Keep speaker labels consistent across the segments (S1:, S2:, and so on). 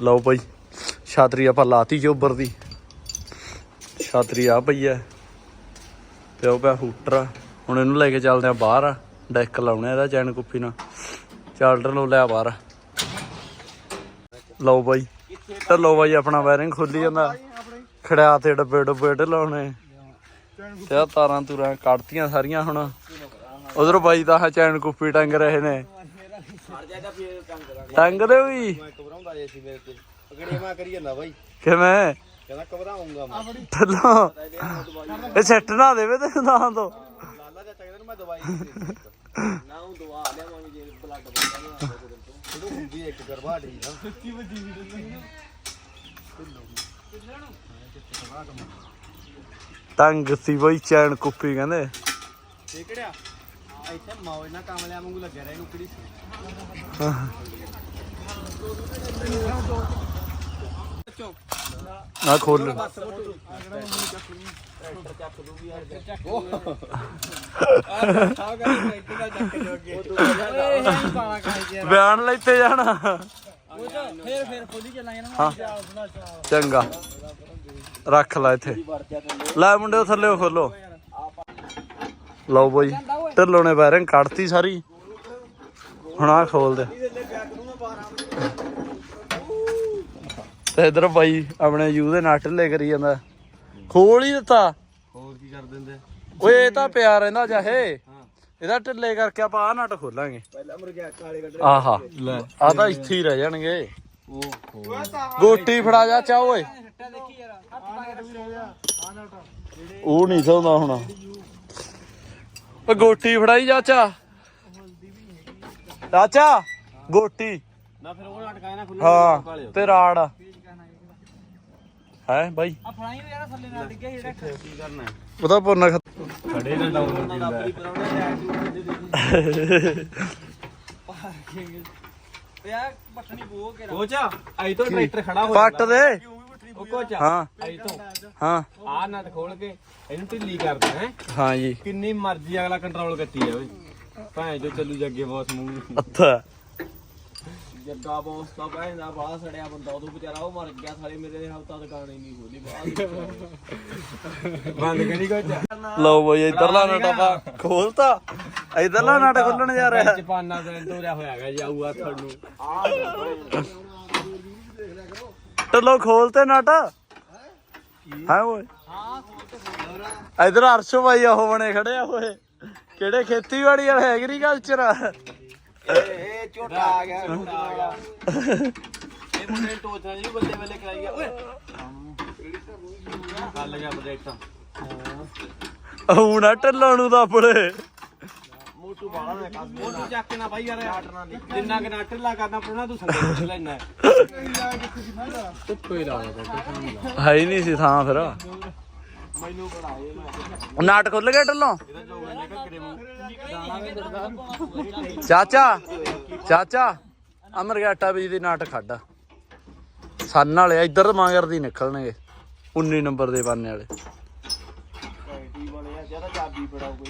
S1: ਲਓ ਬਾਈ, ਛਾਤਰੀ ਆਪਾਂ ਲਾਤੀ ਚੋਬਰ ਦੀ। ਛਾਤਰੀ ਆ ਪਈ ਐ। ਤੇ ਉਹ ਪਿਆ ਹੂਟਰ ਹੁਣ ਇਹਨੂੰ ਲੈ ਕੇ ਚੱਲਦੇ ਆ ਬਾਹਰ ਡੈਕ ਲਾਉਣੇ ਇਹਦਾ ਚੈਨ ਕੁੱਪੀ ਨਾਲ। ਚਾਰਟਰ ਲੋ ਲਿਆ ਬਾਹਰ। ਲਓ ਬਾਈ ਢੱਲੋ ਬਾਈ ਆਪਣਾ ਵਾਇਰਿੰਗ ਖੋਲੀ ਜਾਂਦਾ। ਖੜਿਆ ਤੇ ਡੱਬੇ ਡੱਬੇ ਢਲਾਉਣੇ ਤੇ ਆਹ ਤਾਰਾਂ ਤੂਰਾਂ ਕੱਢਤੀਆਂ ਸਾਰੀਆਂ ਹੁਣ। ਉਧਰ ਬਾਈ ਦਾ ਚੈਨ ਕੁੱਪੀ ਟੰਗ ਰਹੇ ਨੇ।
S2: ਹਟ ਜਾ
S1: ਟੰਗਦੇ ਵੀ?
S2: ਮੈਂ ਘਬਰਾਉਂਦਾ ਜੇ ਸੀ ਮੇਰੇ ਤੇ। ਅਗੜੇ ਮੈਂ ਕਰੀ ਜਾਂਦਾ ਬਾਈ।
S1: ਕਿਵੇਂ?
S2: ਕਹਿੰਦਾ ਘਬਰਾਉਂਗਾ ਮੈਂ।
S1: ਢੱਲੋ ਇਹ ਸੈੱਟ ਨਾ ਦੇਵੇ ਤੇ ਨਾ ਤੋਂ
S2: ਲਾਲਾ ਚਾਚਾ ਕਹਿੰਦਾ ਮੈਂ ਦਵਾਈ ਨਹੀਂ ਦੇ ਨਾ ਉਹ ਦਵਾ ਲਿਆਵਾਂਗੇ ਜੇ ਬਲੱਡ ਬੰਦਾ ਨਾ ਆਵੇ ਤੇ ਤੋਂ। ਉਹ ਹੁੰਦੀ ਇੱਕ ਗਰਬਾੜੀ ਨਾ। ਸੱਚੀ ਵੱਜੀ
S1: ਟੰਗ ਸੀ ਬਈ ਚੈਨ ਕੁੱਪੀ ਕਹਿੰਦੇ।
S2: ਇਹ ਕਿਹੜਿਆ ਇੱਥੇ ਮੌਜ ਨਾਲ ਕੰਮ ਲਿਆ ਵਾਂਗੂ ਲੱਗਿਆ ਰਿਹਾ ਇਹਨੂੰ ਕਿਹੜੀ ਸੀ
S1: ਆ ਖੋਲ
S2: ਬਸ ਮੋਟੂ ਚੱਕ ਦੂਗੀ ਯਾਰ ਚੱਕ ਆ ਕਰ ਟਰੈਕਟਰ ਦਾ ਚੱਕ ਜੋਗੇ ਓਏ ਇਹ ਪਾਣਾ ਖਾਈ
S1: ਬਿਆਨ ਲੈਤੇ ਜਾਣਾ।
S2: ਉਹ ਤਾਂ ਫੇਰ ਫੇਰ ਖੋਲੀ ਚੱਲਾਂਗੇ ਨਾ।
S1: ਹਾਂ। ਚੰਗਾ। ਰੱਖ ਲੈ ਇੱਥੇ। ਲੈ ਮੁੰਡੇ ਥੱਲੇ ਖੋਲੋ। ਲਓ ਬਈ ਢਿੱਲੋਂ ਨੇ ਵਾਇਰਿੰਗ ਕੱਢਤੀ ਸਾਰੀ। ਹੁਣ ਆ ਖੋਲ ਦੇ ਤੇ ਇਧਰ ਬਾਈ ਆਪਣੇ ਯੂ ਦੇ ਨਾਲ ਢਿੱਲੇ ਕਰੀ ਜਾਂਦਾ। ਖੋਲ ਹੀ ਦਿੱਤਾ।
S2: ਹੋਰ ਕੀ ਕਰ ਦਿੰਦੇ?
S1: ਓਏ ਇਹ ਤਾਂ ਪਿਆ ਰਹਿੰਦਾ ਚਾਹੇ ਇਹਦਾ ਢਿੱਲੇ ਕਰਕੇ ਆਪਾਂ ਆ ਨਟ ਖੋਲਾਂਗੇ।
S2: ਪਹਿਲਾਂ ਮੁਰ ਗਿਆ ਕਾਲੇ ਗੱਡੇ
S1: ਆਹਾ ਆ ਤਾਂ ਇੱਥੇ ਹੀ ਰਹਿ ਜਾਣਗੇ।
S2: ਉਹ
S1: ਗੋਟੀ ਫੜਾ ਜਾ ਚਾ ਓਏ। ਉਹ ਨਹੀਂ ਸੌਂਦਾ ਹੁਣ। ਓ ਗੋਟੀ ਫੜਾਈ ਚਾਚਾ। ਚਾਚਾ ਗੋਟੀ।
S2: ਨਾ ਫਿਰ ਉਹ ਅਟਕਾਇਆ ਨਾ
S1: ਹਾਂ ਤੇ ਰਾੜ ਹੈ ਬਾਈ?
S2: ਆ ਫੜਾਈ ਯਾਰ ਥੱਲੇ ਨਾ ਡਿੱਗਿਆ ਜਿਹੜਾ। ਕੀ ਕਰਨਾ
S1: ਉਹਦਾ ਪੁੰਨ
S2: ਖੜੇ ਨਾ ਡਾਊਨ ਦਾ ਆਪਣੀ ਪਰਾਉਣਾ ਯਾਰ ਪੱਟਣੀ ਬੋ ਕੇ ਕੋਚਾ ਆਈ ਤੋਂ ਟਰੈਕਟਰ ਖੜਾ ਹੋ
S1: ਪੱਟ ਦੇ।
S2: ਉਹ ਕੋਚਾ
S1: ਹਾਂ।
S2: ਆਈ ਤੋਂ।
S1: ਹਾਂ।
S2: ਆ ਨਟ ਖੋਲ ਕੇ ਇਹਨੂੰ ਢਿੱਲੀ ਕਰਦਾ ਹੈ?
S1: ਹਾਂ ਜੀ।
S2: ਕਿੰਨੀ ਮਰਜ਼ੀ ਅਗਲਾ ਕੰਟਰੋਲ ਕੱਟੀ ਜਾਵੇ। ਭਾਂ ਜੋ ਚੱਲੂ ਜੱਗੇ ਬੌਸ ਮੂੰਹ।
S1: ਅੱਛਾ।
S2: ਜੱਗਾ ਬੌਸ ਦਾ ਭੈਣ ਦਾ ਬਾਹਰ ਸੜਿਆ ਬੰਦਾ ਉਦੋਂ ਵਿਚਾਰਾ ਉਹ ਮਰ ਗਿਆ ਸਾਲੇ ਮੇਰੇ ਹਫਤਾ ਦੁਕਾਨ ਹੀ ਨਹੀਂ ਖੋਲੀ ਬਾਹਰ ਬੰਦ ਕਰੀ ਕੋਚਾ
S1: ਲਓ ਬਈ ਇਧਰਲਾ ਨਟ ਖੋਲਤਾ। ਇਧਰਲਾ ਨਟ ਖੋਲਣ ਜਾ ਰਿਹਾ।
S2: ਜਪਾਨਾ ਦਾ ਤੋਰਿਆ ਹੋਇਆ ਹੈਗਾ ਜਾਊਗਾ ਤੁਹਾਨੂੰ
S1: ਟੱਲੋ ਖੋਲਤੇ ਨਟ ਹਾਂ ਓਏ। ਇਧਰ ਅਰਸ਼ੋ ਭਾਈ ਉਹ ਬਣੇ ਖੜੇ ਆ ਓਏ। ਕਿਹੜੇ ਖੇਤੀਬਾੜੀ ਵਾਲੇ ਐਗਰੀਕਲਚਰ
S2: ਇਹ ਝੋਟਾ ਆ ਗਿਆ। ਝੋਟਾ ਆ ਗਿਆ। ਇਹ ਮੁੰਡੇ ਟੋਚਣਾ ਜੀ ਬੱਲੇ ਬੱਲੇ ਕਰਾਈ ਗਿਆ ਓਏ। ਕੱਲ ਜਾ ਪ੍ਰੋਜੈਕਟ
S1: ਹੁਣ ਟੱਲੋ ਨੂੰ ਤਾਂ ਆਪਣੇ।
S2: ਮੋਟੂ ਬਾਲਾ ਨਾ ਕੱਸ ਮੋਟੂ ਚੱਕ ਕੇ ਨਾ ਬਾਈ ਯਾਰ। ਜਿੰਨਾ ਕਿ ਨਾਟਰ ਲਾ ਕਰਨਾ ਪੜਨਾ ਤੂੰ ਸੰਦੇ ਪੁੱਛ ਲੈਣਾ ਧੁੱਪੇ ਲਾ।
S1: ਹੈ ਹੀ ਨਹੀਂ ਸੀ ਥਾਂ ਫਿਰ।
S2: ਮੈਨੂੰ ਪੜਾਏ
S1: ਨਾਟ ਖੁੱਲ ਗਿਆ ਟੱਲੋ ਚਾਚਾ ਚਾਚਾ ਅਮਰ ਗਿਆ ਆਟਾ ਦੀ ਨਾਟ ਖੱਡ ਸੰਨ ਵਾਲੇ ਇੱਧਰ ਮਾਂਗਰ ਦੀ ਨਿਕਲਣਗੇ 19 ਨੰਬਰ ਦੇ ਬਾਨੇ ਵਾਲੇ।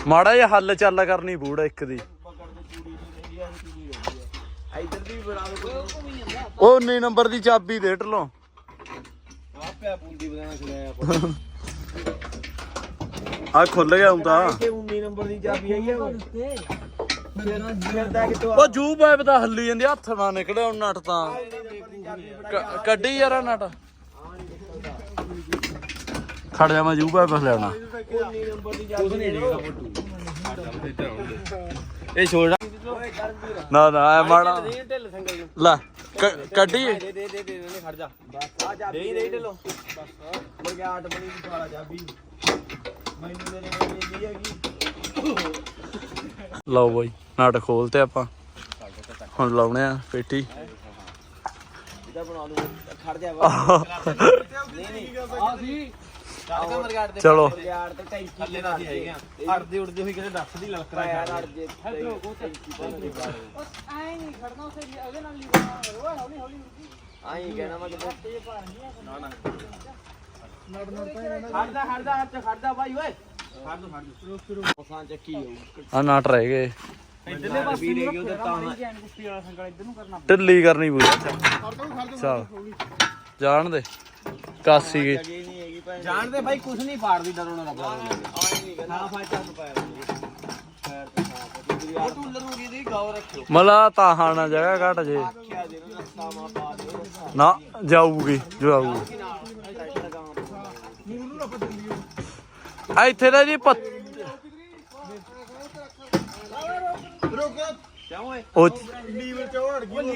S1: ਮਾੜਾ ਜਿਹਾ ਹੱਲ ਚੱਲ ਕਰਨੀ ਬੂੜ ਇੱਕ ਦੀ।
S2: ਪਕੜ
S1: ਉਹ 19 ਨੰਬਰ ਦੀ ਚਾਬੀ ਦੇ ਟਲੋ
S2: ਆਪਿਆ ਬੂੰਦੀ ਬਦਾਨਾ ਖਿਲਾਇਆ
S1: ਆ ਖੁੱਲ ਗਿਆ ਹੁੰਦਾ
S2: ਇੱਥੇ 19 ਨੰਬਰ ਦੀ ਚਾਬੀ ਆਈ ਹੈ ਓਏ ਫਿਰਦਾ ਕਿਤੋਂ
S1: ਉਹ ਜੂ ਪਾਇਪ ਤਾਂ ਹੱਲੀ ਜਾਂਦੀ ਹੱਥ ਨਾਲ ਨਿਕਲਿਆ ਉਹ ਨਟ ਤਾਂ। ਕ- ਕੱਢੀ ਯਾਰ ਆਹ ਨਟ। ਖੜ ਜਾ ਮੈਂ ਜੂ ਪਾਇਪ ਲਿਆਉਣਾ
S2: 19 ਨੰਬਰ ਦੀ ਚਾਬੀ ਨਹੀਂ ਨਿਕਲਦਾ ਫੋਟੋ। ਇਹ ਛੋੜਾ
S1: ਨਾ ਨਾ ਐ ਮਾੜਾ।
S2: ਦੇ ਢਿੱਲ ਸੰਗਲ ਨੂੰ।
S1: ਲੈ। ਕ- ਕੱਢੀ।
S2: ਦੇ ਦੇ ਦੇ ਦੇ ਦੇ ਦੇ ਖੜ ਜਾ। ਆ ਜਾ ਦੇ ਦੇ ਢਿੱਲੋ ਬਸ ਮੁੜ ਗਿਆ ਆਟ ਬਣੀ ਦੀ ਪਾਲਾ ਚਾਬੀ ਮੈਨੂੰ ਮੇਰੇ ਨਾਲ ਮਿਲੀ ਹੈਗੀ।
S1: ਲਓ ਬਈ ਨਟ ਖੋਲਤੇ ਆਪਾਂ। ਹੁਣ ਲਾਉਣੇ ਆ ਪੇਟੀ।
S2: ਇਹਦਾ ਬਣਾ ਦੂੰ ਖੜ ਜਾ ਵਾ ਨਹੀਂ ਨਹੀਂ। ਆ ਸੀ ਮਰਗਾੜ ਦੇ
S1: ਚਲੋ।
S2: ਮਰਗਾੜ ਤੇ ਟੈਂਕੀ ਥੱਲੇ ਨਾ ਸੀ ਹੈਗੇ ਅੜਦੇ ਉੜਦੇ ਹੋਈ ਕਿਤੇ ਦੱਸ ਦੀ ਲਲਕਰਾ ਯਾਰ ਅੜ ਜੇ ਹੈਲੋ ਆਈ ਕਹਿਣਾ ਮੈਂ ਕਿਤੇ। ਨਾ ਨਾ। ਖੜਦਾ ਖੜਦਾ ਹੱਥ ਖੜਦਾ ਭਾਈ ਓਏ ਖੜ ਦੋ ਖੜ ਦੋ ਰੁਕ ਰੁਕ ਸਾਂ ਚੱਕੀ ਹੋਊ
S1: ਆ ਨਟ ਰਹਿ ਗਏ।
S2: ਇਧਰਲੇ ਪਾਸੇ ਵੀ ਰਹਿ ਉਧਰ ਤਾਂ
S3: ਜੈਨ ਕੁੱਪੀ ਵਾਲਾ ਸੰਗਲ ਇੱਧਰ ਨੂੰ ਕਰਨਾ
S1: ਢਿੱਲੀ ਕਰਨੀ ਪੂਰੀ ਚੱਲ। ਜਾਣ ਦੇ। ਕਾਸੀ ਗਈ
S2: ਭੈਣ। ਜਾਣਦੇ ਬਾਈ ਕੁਝ ਨਹੀਂ ਪਾੜਦੀ ਡਰੋਣਾ ਰੱਬ ਆਏ ਨਹੀਂ ਕਹਿੰਦਾ ਹਾਂ ਫਾਇਦਾ ਨੂੰ ਪਾਇਆ ਉਹ ਟੂਲਰ ਨੂੰ ਕਿਹਦੀ ਗਾਉ ਰੱਖਿਓ।
S1: ਮਲਾ ਤਾਂ ਹਾਣਾ ਜਗ੍ਹਾ ਘਟ ਜੇ।
S2: ਆਖਿਆ ਦੇ ਨਾ ਰਸਤਾ ਮਾ ਪਾ ਦਿਓ ਰਸਤਾ
S1: ਨਾ ਜਾਊਗੀ ਜਾਊਗੀ ਆ। ਇੱਥੇ ਦਾ ਜੀ ਪੱਤ
S2: ਕਿਉਂ ਓਏ?
S1: ਉਹ
S3: ਲੀਵਰ ਚੋੜ ਗਈ
S2: ਉਹ ਨੇ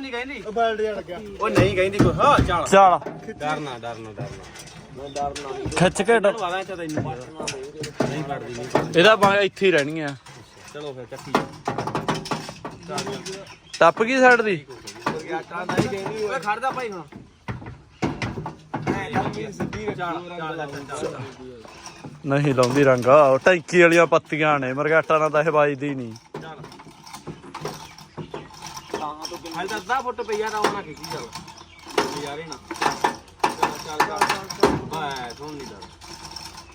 S2: ਨਹੀਂ ਕਹਿੰਦੀ।
S3: ਬੈਲਟ ਜਿਹਾ ਲੱਗਿਆ।
S2: ਉਹ ਨਹੀਂ ਕਹਿੰਦੀ ਕੁਝ ਹਾਂ ਚੱਲ।
S1: ਚੱਲ।
S2: ਡਰਨਾ ਡਰਨਾ ਡਰਨਾ। ਮੈਂ ਡਰਨਾ।
S1: ਖਿੱਚ ਕੇ
S2: ਤੈਨੂੰ ਨਹੀਂ ਪੜਦੀ ਨਹੀਂ
S1: ਇਹਦਾ ਇੱਥੇ ਹੀ ਰਹਿਣੀ ਆ।
S2: ਚਲੋ ਫਿਰ ਚੱਕੀ।
S1: ਟੱਪ ਗਈ ਸਾਈਡ ਦੀ?
S2: ਨਹੀਂ ਕਹਿੰਦੀ ਓਏ ਖੜਦਾ ਭਾਈ ਹੁਣ। ਸਿੱਧੀ ਚੱਲ ਚੱਲ
S1: ਨਹੀਂ ਲਾਉਂਦੀ ਰੰਗ ਟੈਂਕੀ ਵਾਲੀਆਂ ਪੱਤੀਆਂ ਨੇ ਮਰਗਾਟਾ ਨਾਲ ਤਾਂ ਇਹ ਵੱਜਦੀ ਨਹੀਂ।
S2: ਹਾਲ ਤਾਂ ਅੱਧਾ ਫੁੱਟ ਪਈਆ ਤਾਂ ਉਹਨਾਂ ਕੀ ਚੱਲ। ਨਜ਼ਾਰੇ ਨਾ। ਚੱਲ ਚੱਲ ਚੱਲ। ਨਹੀਂ ਡਰ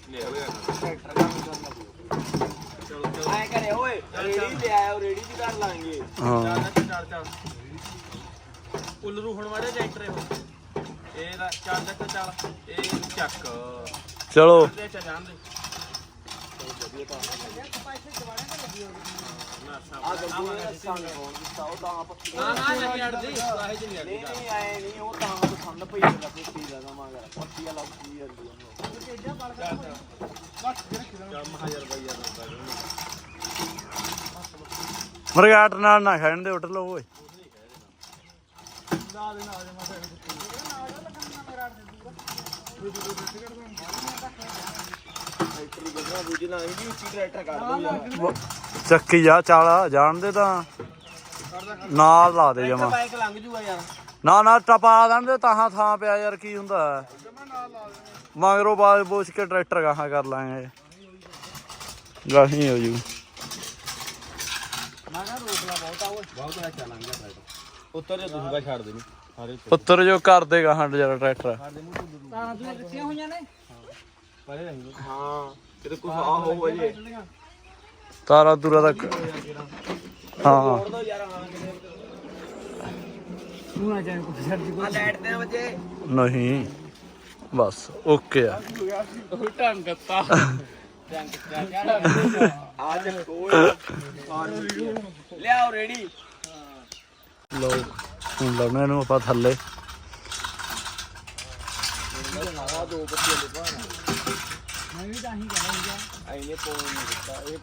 S2: ਨਿਕਲ ਗਿਆ ਟਰੈਕਟਰ ਕੰਮ ਕਰਨਾ ਚਲੋ। ਚਲੋ ਐ ਕਰੇ ਓਏ ਰੇੜੀ ਤੇ ਆਇਆ ਰੇੜੀ ਦੀ ਕਰ ਲਾਂਗੇ
S1: ਹਾਂ।
S2: ਚੱਲ ਚੱਲ ਚੱਲ ਉਲਰੂ ਹੁਣ ਵਾੜੇ ਟਰੈਕਟਰ ਹੋ ਇਹ ਦਾ ਚੱਲ ਚੱਕ ਚੱਲ ਇਹ ਚੱਕ
S1: ਚਲੋ
S2: ਤੇ ਚ ਜਾਣ ਦੇ ਆ ਗੱਡੀ ਸੰਗ ਹੋਣ ਦਿੱਤਾ ਉਹ ਤਾਂ ਆਪ ਨਾ ਨਾ ਨਹੀਂ ਅੜਦੀ ਕਾਹੇ ਚ ਨਹੀਂ ਅੜਦੀ ਨਹੀਂ ਆਏ ਨਹੀਂ ਉਹ ਤਾਂ ਆਪ ਠੰਡ ਪਈ ਜਾਂਦਾ ਪੁੱਤੀ ਦਾ ਮਗਰ ਪੱਤੀ ਵਾਲਾ ਕੀ ਅੜਦੀ ਉਹਨੂੰ
S1: ਮਰਗਾਟ ਨਾਲ ਨਾ ਖੜਨ ਦੇ ਉੱਟ ਲਓ ਓਏ। ਚੱਕੀ ਜਾ ਚਾਲਾ ਜਾਣ ਦੇ ਤਾਂ। ਨਾਲ ਲਾ ਦੇ ਜਮਾ।
S2: ਬਾਈਕ ਲੰਘ ਜੂਗਾ ਯਾਰ।
S1: ਨਾ ਨਾ ਟਪਾ ਦੇਣ ਦੇ ਤਾਹਾਂ ਥਾਂ ਪਿਆ ਯਾਰ ਕੀ ਹੁੰਦਾ? ਮਗਰੋਂ ਬਾਅਦ ਬੋਚ ਕੇ ਟਰੈਕਟਰ ਗਾਹਾਂ ਕਰ ਲਾਂਗੇ। ਗਾਹੀ ਹੋ ਜੂ।
S2: ਉੱਤਰ ਜੇ ਤੁਸੀਂ ਬਾ ਛੱਡ ਦੇਣੀ ਸਾਰੇ
S1: ਪੁੱਤਰ ਜੋ ਕਰ ਦੇਗਾ ਹੰਡ ਜਰਾ ਟਰੈਕਟਰ
S3: ਤਾਰਾਂ ਤੂੰ ਕਿੱਥੇ ਹੋਈਆਂ ਨੇ?
S2: ਪਰੇ ਰਹੀ ਹਾਂ ਕਿਤੇ ਕੁਝ ਆ ਹੋ ਜੇ।
S1: ਤਾਰਾ ਤੁਰਾ ਤੱਕ। ਹਾਂ
S2: ਦੋ
S3: ਤੂੰ ਨਾ ਛੱਡ ਦੀ।
S2: ਆ ਤੇ ਵਜੇ।
S1: ਨਹੀਂ। ਬਸ ਓਕੇ ਆ।
S3: ਕੋਈ ਢੰਗ ਦਿੱਤਾ
S2: ਆ ਜੇ ਕੋਈ ਲਿਆਓ ਰੇੜੀ
S1: ਲਓ, ਹੁਣ ਲਾਉਣੇ ਇਹਨੂੰ ਆਪਾਂ ਥੱਲੇ।
S3: ਮੈਂ ਵੀ ਤਾਂ ਹੀ ਕਹਿਣਾ
S2: ਆਈਨੇ ਪੋਣ ਦਿੱਤਾ ਇਹ